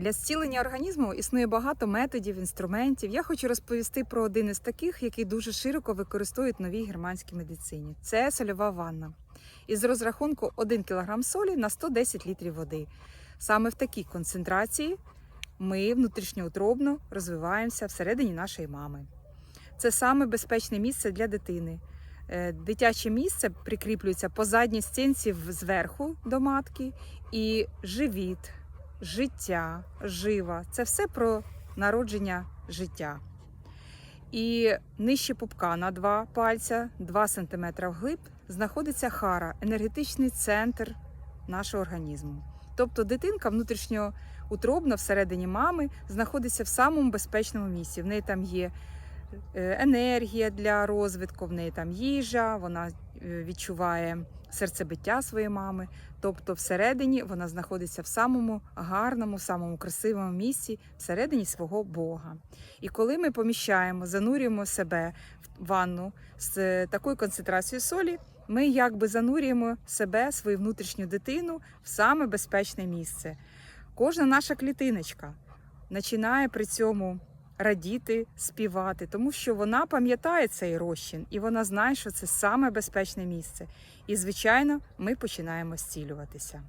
Для зцілення організму існує багато методів, інструментів. Я хочу розповісти про один із таких, який дуже широко використовують новій германській медицині. Це сольова ванна. Із розрахунку 1 кг солі на 110 літрів води. Саме в такій концентрації ми внутрішньоутробно розвиваємося всередині нашої мами. Це саме безпечне місце для дитини. Е, Дитяче місце прикріплюється по задній стінці зверху до матки, і живіт, життя, жива це все про народження життя. І нижче пупка на два пальця, 2 см вглиб, знаходиться хара, енергетичний центр нашого організму. Тобто дитинка внутрішньоутробно всередині мами знаходиться в самому безпечному місці. В неї там є е, енергія для розвитку, в неї там їжа, вона відчуває серцебиття своєї мами. Тобто, всередині вона знаходиться в самому гарному, самому красивому місці, всередині свого Бога. І коли ми поміщаємо, занурюємо себе в ванну з е, такою концентрацією солі, ми якби занурюємо себе, свою внутрішню дитину в саме безпечне місце. Кожна наша клітиночка починає при цьому радіти, співати, тому що вона пам'ятає цей розчин і вона знає, що це саме безпечне місце. І, звичайно, ми починаємо зцілюватися.